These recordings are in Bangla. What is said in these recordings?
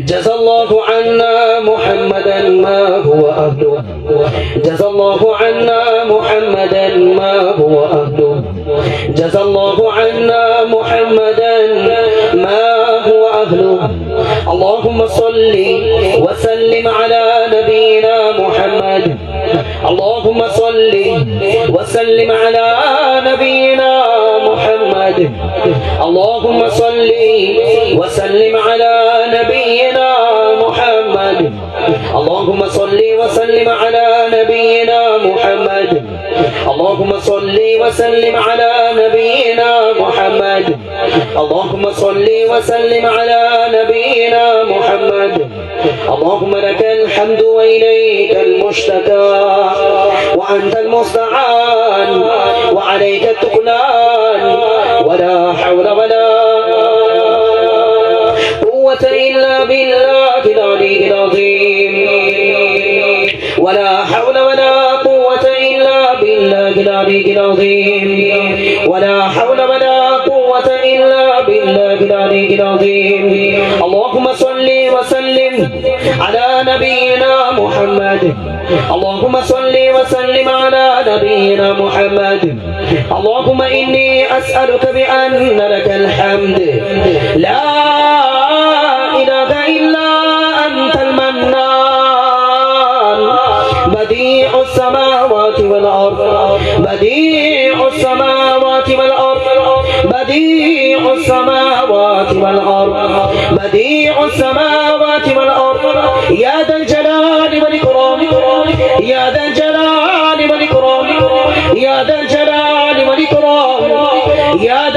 جزى الله عنا محمدا ما هو أهله. جزى الله عنا محمدا ما هو أهله. جزى الله عنا محمدا ما هو أهله. اللهم صل وسلم على نبينا محمد. اللهم صل وسلم على نبينا محمد. اللهم صل وسلم على اللهم صل وسلم على نبينا محمد. اللهم صل وسلم على نبينا محمد. اللهم صل وسلم على نبينا محمد. اللهم لك الحمد وإليك المشتكى. وأنت المستعان. وعليك التقلان. ولا حول ولا العظيم ولا حول ولا قوة إلا بالله العلي العظيم اللهم صل وسلم على نبينا محمد اللهم صل وسلم على نبينا محمد اللهم إني أسألك بأن لك الحمد لا بديع السماوات والأرض بديع السماوات والأرض يا ذا الجلال والإكرام يا ذا الجلال والإكرام يا ذا الجلال والإكرام يا ذا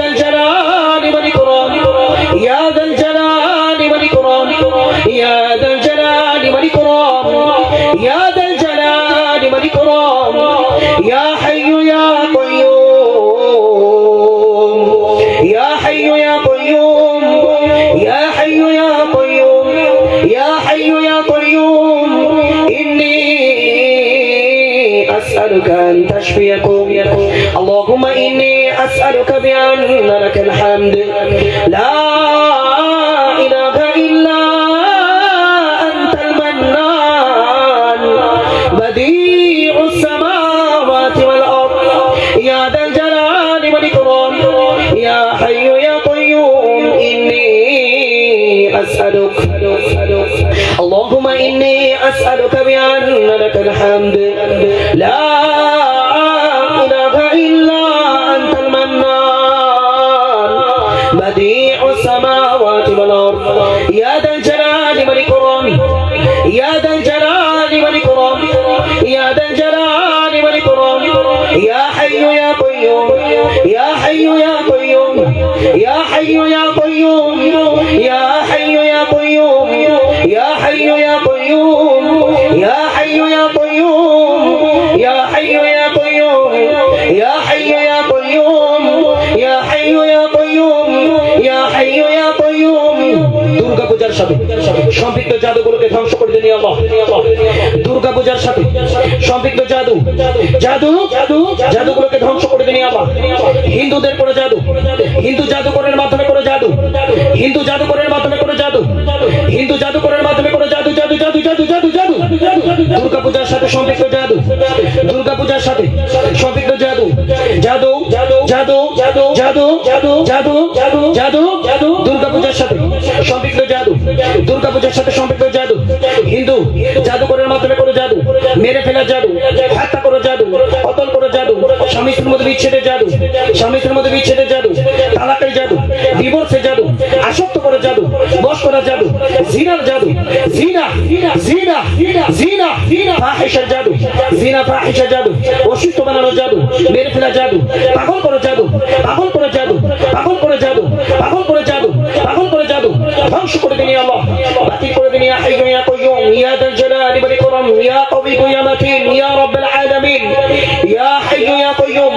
أسألك أن تشفيكم اللهم إني أسألك بأن لك الحمد لا الحمد. لا إله إلا أنت المنان. بديع السماوات والأرض. يا ذا الجلال والإكرام. يا ذا الجلال والإكرام. يا ذا الجلال والإكرام. يا حي يا قيوم. يا حي يا قيوم. يا حي يا قيوم. يا حي يا قيوم. يا حي يا قيوم. সাথে সম্পৃক্ত জাদুগুলোকে ধ্বংস করে দিন আল্লাহ দুর্গা পূজার সাথে সম্পৃক্ত জাদু জাদু জাদু জাদুগুলোকে ধ্বংস করে দিন আল্লাহ হিন্দুদের করে জাদু হিন্দু জাদুকরের মাধ্যমে করে জাদু হিন্দু জাদুকরের মাধ্যমে করে জাদু হিন্দু জাদুকরের মাধ্যমে করে জাদু জাদু জাদু জাদু জাদু জাদু দুর্গা পূজার সাথে সম্পৃক্ত জাদু দুর্গা পূজার সাথে সম্পৃক্ত জাদু জাদু জাদু জাদু জাদু জাদু জাদু জাদু জাদু দুর্গা পূজার সাথে সম্পৃক্ত জাদু। দুর্গা পূজার সাথে সম্পৃক্ত জাদু। হিন্দু, জাদুকরের মাধ্যমে করে জাদু। মেরে ফেলার জাদু। হত্যা করে জাদু। অতল করে জাদু। স্বামী স্ত্রীর মধ্যে বিচ্ছেদের জাদু। স্বামী স্ত্রীর মধ্যে বিচ্ছেদের জাদু। তালাকের জাদু। ডিভোর্সের জাদু, আসক্ত করে জাদু, বশ করার জাদু, জিনার জাদু, জিনা জিনা জিনা জিনা, ফাহিশার জাদু, জিনা, ফাহিশার জাদু, অসুস্থ বানানোর জাদু, মেরে ফেলার জাদু, পাগল করে জাদু, পাগল করে জাদু, পাগল করে জাদু, পাগল করে জাদু, পাগল করে জাদু, ধ্বংস করে দিনি আল্লাহ বাতিল করে দিনি ইয়া হাইয়্যু ইয়া যাল জালালি ওয়াল ইকরাম, ইয়া কাবিয়্যু ইয়া মাতিন, ইয়া রাব্বাল আলামিন, ইয়া হাইয়্যু ইয়া কাইয়্যুম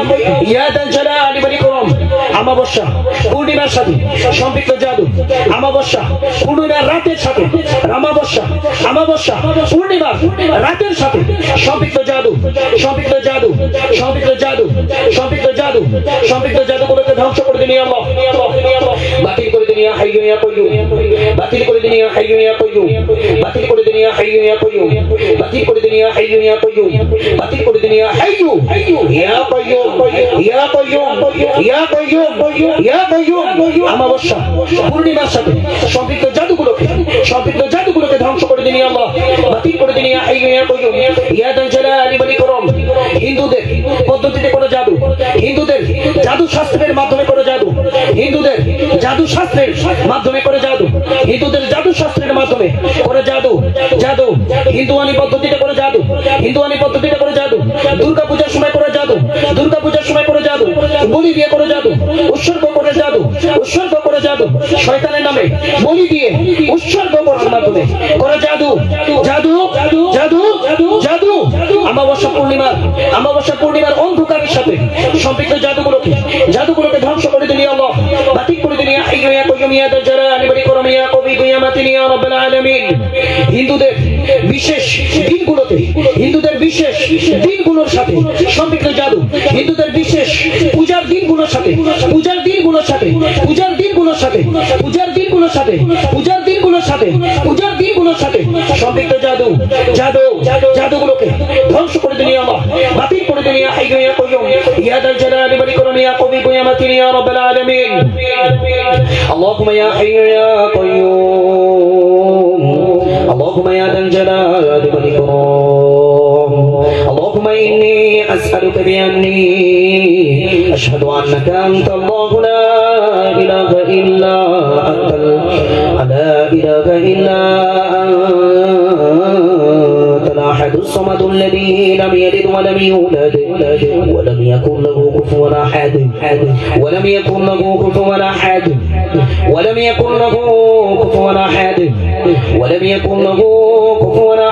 ইয়া যাল জালালি ওয়াল ইকরাম। আমাবস্যা পূর্ণিমার সাথে সম্পৃক্ত জাদু আমাবস্যা পূর্ণিমার রাতের সাথে রামাবস্যা আমাবস্যা পূর্ণিমার রাতের সাথে সম্পৃক্ত জাদু সম্পৃক্ত জাদু সম্পৃক্ত জাদু সম্পৃক্ত জাদু, সম্পৃক্ত জাদুগুলোকে ধ্বংস করে দিন আমরা বাতিল করে দিন হাইয়্যু ইয়া কাইয়্যুম বাতিল করে দিন হাইয়্যু ইয়া কাইয়্যুম বাতিল করে দিন হাইয়্যু ইয়া কাইয়্যুম বাতিল করে দিন হাইয়্যু ইয়া কাইয়্যুম বাতিল করে দিন ইয়া হাইয়্যু ইয়া কাইয়্যুম ইয়া কাইয়্যুম ইয়া কাইয়্যুম ইয়া কাইয়্যুম আমাবস্যা পূর্ণিমার সাথে সম্পৃক্ত জাদুগুলোকে সম্পৃক্ত জাদুগুলোকে ধ্বংস করে দিন আল্লাহ। বাতিল করে দিন হাইয়্যু ইয়া কাইয়্যুম ইয়া দাল জালালি ওয়াল ইকরাম হিন্দুদের পদ্ধতিতে করে জাদু। হিন্দুদের জাদু শাস্ত্রের মাধ্যমে করে জাদু। হিন্দুদের জাদু শাস্ত্রের মাধ্যমে করে জাদু। হিন্দুদের জাদু শাস্ত্রের মাধ্যমে করে জাদু। জাদু। হিন্দুয়ানি পদ্ধতিতে করে জাদু। হিন্দুয়ানি পদ্ধতিতে করে জাদু। দুর্গা পূজার সময় করে জাদু। দুর্গা পূজার সময় বলি দিয়ে করে জাদু, উৎসর্গ করে জাদু, উৎসর্গ করে জাদু, শয়তানের নামে বলি দিয়ে উৎসর্গ করার মাধ্যমে করে জাদু। জাদু জাদু জাদু। আমাবস্যা পূর্ণিমার আমাবস্যা পূর্ণিমার অন্ধকারের সাথে সম্পৃক্ত জাদুগুলোকে জাদুগুলোকে ধ্বংস করে ইয়া আল্লাহ। বাতিল করে দিন ইয়া হাইয়্যু ইয়া ইয়া দাল জালালি ওয়াল ইকরাম ইয়া রব্বুল আলামিন। হিন্দুদের বিশেষ দিনগুলোতে, হিন্দুদের বিশেষ দিনগুলোর সাথে সম্পৃক্ত জাদু, হিন্দুদের বিশেষ পূজার দিনগুলোর সাথে, পূজার দিনগুলোর সাথে, পূজার দিনগুলোর সাথে, পূজার দিনগুলোর সাথে পূজার দিনগুলোর সাথে পূজার দিনগুলোর সাথে সম্পৃক্ত জাদু জাদু জাদুগুলোকে ধ্বংস করে দিন ইয়া আল্লাহ বাতিল করে দিন ইয়া হাইয়্যু ইয়া কাইয়্যুম ইয়া দাল জালালি ওয়াল ইকরাম ইয়া কবি ইয়া মাতিন ইয়া রাব্বাল আলামিন اللهم يا حي يا قيوم اللهم يا ذا الجلال والإكرام اللهم إني أسألك بأني أشهد أنك أنت الله لا إله إلا أنت لا إله إلا أنت الأحد الصمد الذي لم يلد ولم يولد ولم يكن له كفوا أحد ولم يكن له كفوا أحد ولم يكن له كفوا أحد ولم يكن له كفوا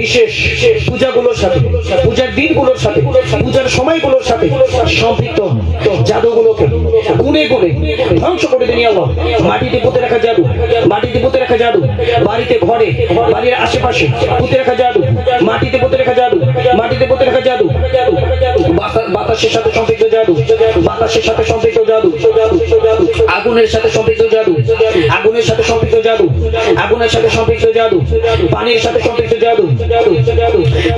বিশেষ পূজাগুলোর সাথে, পূজার দিনগুলোর সাথে, পূজার সময়গুলোর সাথে সম্পৃক্ত জাদুগুলোকে গুনে গুনে ধ্বংস করে দিন আল্লাহ। মাটিতে পুঁতে রাখা জাদু, মাটিতে পুঁতে রাখা জাদু, বাড়িতে ঘরে, বাড়ির আশেপাশে পুঁতে রাখা জাদু, মাটিতে পুঁতে রাখা জাদু, মাটিতে পুঁতে রাখা জাদু। বাতাসের সাথে সম্পৃক্ত জাদু বাতাসের সাথে সম্পৃক্ত জাদু আগুনের সাথে সম্পৃক্ত জাদু আগুনের সাথে সম্পৃক্ত জাদু আগুনের সাথে সম্পৃক্ত জাদু পানির সাথে সম্পৃক্ত জাদু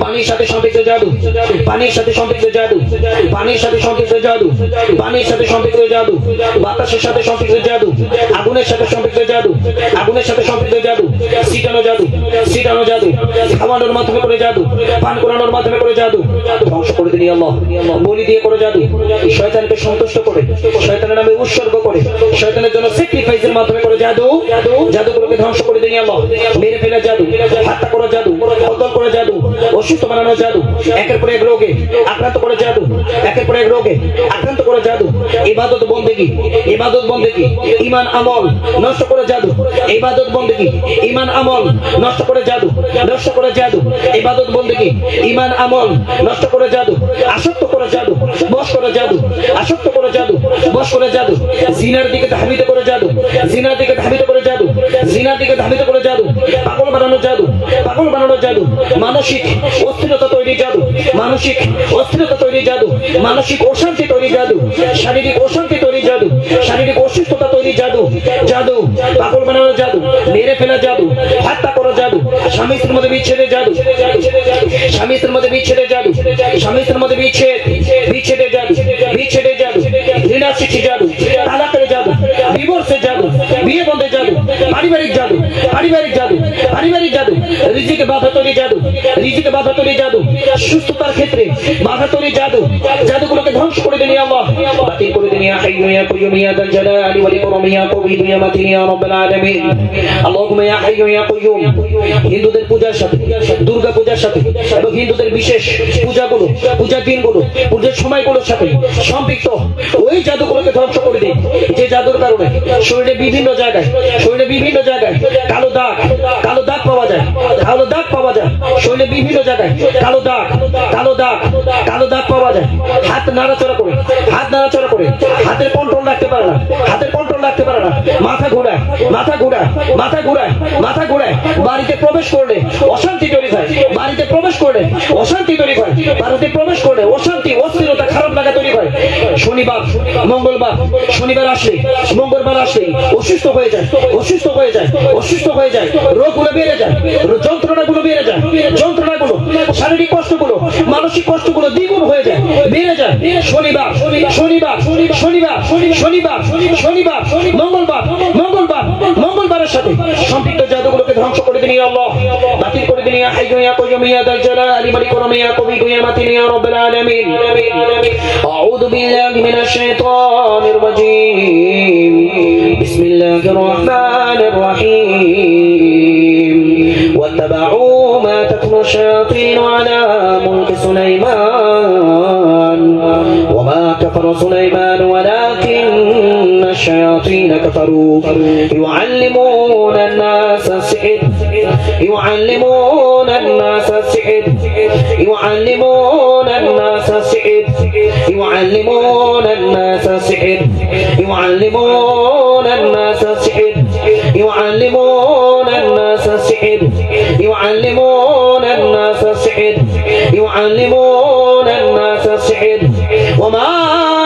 পানির সাথে সম্পৃক্ত জাদু পানির সাথে সম্পৃক্ত জাদু পানির সাথে সম্পৃক্ত জাদু পানির সাথে সম্পৃক্ত জাদু বাতাসের সাথে সম্পৃক্ত জাদু আগুনের সাথে সম্পৃক্ত জাদু আগুনের সাথে সম্পৃক্ত জাদু সিটানো জাদু সিটানো জাদু খাওয়ানোর মাধ্যমে করে জাদু পান করানোর মাধ্যমে করে জাদু ধ্বংস করে দিন বলি দিয়ে করে জাদু। শয়তানকে সন্তুষ্ট করে, শয়তানের নামে উৎসর্গ করে, শয়তানের জন্য স্যাক্রিফাইসের মাধ্যমে করে জাদু। জাদুগুলোকে ধ্বংস করে দিন আল্লাহ। মেরে ফেলে জাদু, হত্যা করা জাদু বদল করে জাদু, অসুস্থ বানানো জাদু, একের পর এক রোগে আক্রান্ত করে জাদু, একের পর এক রোগে আক্রান্ত করে জাদু, ইবাদত বন্দেগি ইবাদত বন্দেগি ইমান আমল নষ্ট করে জাদু, ইবাদত বন্দেগি ইমান আমল নষ্ট করে জাদু, নষ্ট করে জাদু, ইবাদত বন্দেগি ইমান আমল নষ্ট করে জাদু, আসক্ত করে জাদু বশ করে জাদু, আসক্ত করে জাদু, বস করে জাদু। জিনার দিকে ধাবিত করে জাদু, জিনার দিকে ধাবিত করে জাদু, জিনার দিকে ধাবিত করে জাদু, পাগল বানানো জাদু, পাগল বানানো জাদু, মানসিক অস্থিরতা তৈরি জাদু, মানসিক অস্থিরতা তৈরি জাদু, মানসিক অশান্তি তৈরি জাদু, শারীরিক অশান্তি তৈরি জাদু, শারীরিক অসুস্থতা তৈরি জাদু জাদু। পাগল বানানো জাদু, মেরে ফেলা জাদু, হত্যা করা জাদু, স্বামী স্ত্রীর মধ্যে বিচ্ছেদে জাদু। স্বামী স্ত্রীর মধ্যে বিচ্ছেদে জাদু, স্বামী স্ত্রীর মধ্যে বিচ্ছেদ, বিচ্ছেদের জাদু বিচ্ছেদের জাদু ঋণা সৃষ্টি জাদু, তালাকের জাদু ডিভোর্সের জাদু বিয়ে বন্ধের জাদু। পারিবারিক জাদু পারিবারিক জাদু পারিবারিক জাদু, রিজিকে বাধা তৈরি জাদু, রিজিকে বাধা তৈরি জাদু, সুস্থতার ক্ষেত্রে বাধা তৈরি জাদু, জাদুগুলোকে ধ্বংস করে দিন আল্লাহ। বাতিল করে দিন ইয়া ইয়া ইয়া ইয়া ইয়া মাতিন, ইয়া রাব্বাল আলামিন। আল্লাহুম্মা ইয়া ইয়া হিন্দুদের পূজার সাথে, দুর্গা পূজার সাথে এবং হিন্দুদের বিশেষ পূজাগুলো, পূজার দিনগুলো, পূজার সময়গুলোর সাথে সম্পৃক্ত। ওই জাদুগুলোকে ধ্বংস করে দিন। যে জাদুর কারণে শরীরে বিভিন্ন জায়গায়, শরীরে বিভিন্ন জায়গায় কালো দাগ কালো দাগ পাওয়া যায়, কালো দাগ পাওয়া যায়, শরীরে বিভিন্ন জায়গায় কালো দাগ কালো দাগ কালো দাগ পাওয়া যায়। হাত নাড়াচড়া করে, হাত নাড়াচড়া করে, হাতের কন্ট্রোল রাখতে পারে না, হাতের কন্ট্রোল রাখতে পারে না। মাথা ঘোরায় মাথা ঘোরায় মাথা ঘোরায় মাথা ঘোরায়। বাড়িতে প্রবেশ করলে অশান্তি তৈরি হয়, বাড়িতে প্রবেশ করলে অশান্তি তৈরি হয়, বাড়িতে প্রবেশ করলে অশান্তি, অস্থিরতা খারাপ শনিবার মঙ্গলবার, শনিবার আসলে, মঙ্গলবার আসলে অসুস্থ হয়ে যায়, অসুস্থ হয়ে যায়, অসুস্থ হয়ে যায়, রোগগুলো বেড়ে যায়, যন্ত্রণাগুলো বেড়ে যায়, যন্ত্রণাগুলো, শারীরিক কষ্টগুলো, মানসিক কষ্টগুলো দ্বিগুণ হয়ে যায়, বেড়ে যায়। শনিবার শনিবার শনিবার শনিবার শনিবার, মঙ্গলবার মঙ্গলবার, মঙ্গলবারের সাথে সম্পৃক্ত জাদুগুলোকে ধ্বংস করে দিন আল্লাহ। يا حي يا قيوم يا ذا الجلال والإكرام يا قوي يا متين يا رب العالمين. أعوذ بالله من الشيطان الرجيم. بسم الله الرحمن الرحيم. واتبعوا ما تتلو الشياطين على ملك سليمان. وما كفر سليمان ولكن الشياطين كفروا. يعلمون الناس يعلمون الناس السحر. يعلمون الناس السحر. يعلمون الناس السحر. يعلمون الناس السحر. يعلمون الناس السحر. يعلمون الناس السحر. يعلمون الناس السحر. وما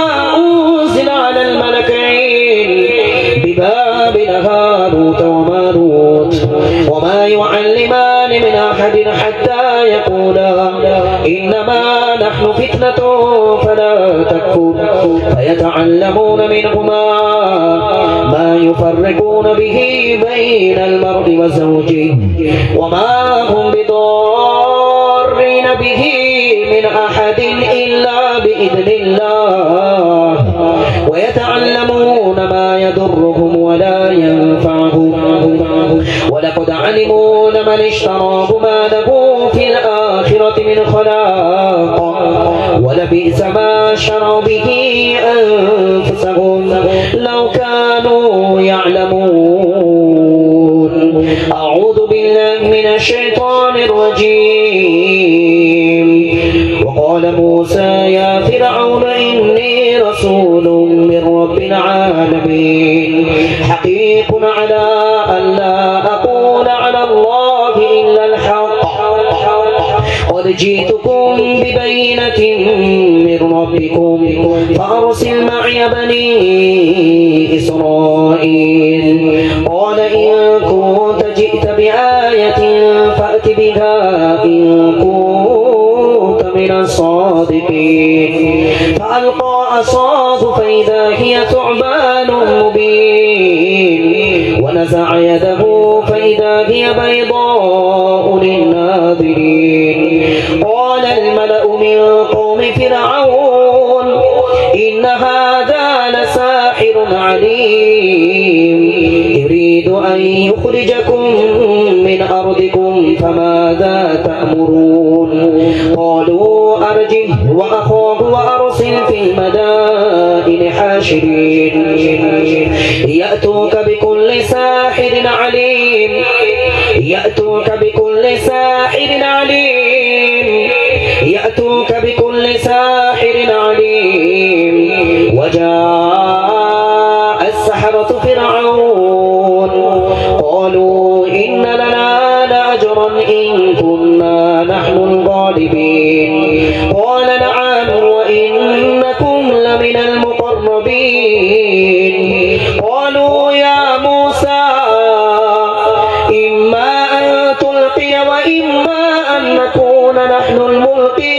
أحد حتى يقولا إنما نحن فتنة فلا تكفر. فيتعلمون منهما ما يفرقون به بين المرء وزوجه وما هم بضارين به من أحد إلا بإذن الله. ويتعلمون ما يضرهم ولا ينفعهم ولقد علموا لمن اشتراه ما له في الآخرة من خلاق. ولبئس ما شروا به أنفسهم لو كانوا يعلمون. أعوذ بالله من الشيطان الرجيم. وقال موسى يا فرعون إني رسول من رب العالمين. حقيق على قد جئتكم ببينة من ربكم فأرسل معي بني إسرائيل. قال إن كنت جئت بآية فأت بها إن كنت من الصادقين. فألقى عصاه فإذا هي ثعبان مبين. ونزع يده فإذا هي بيضاء للناظرين. يأتوك بكل ساحر عليم. يأتوك بكل ساحر عليم. وجاء السحرة فرعون. মুক্তি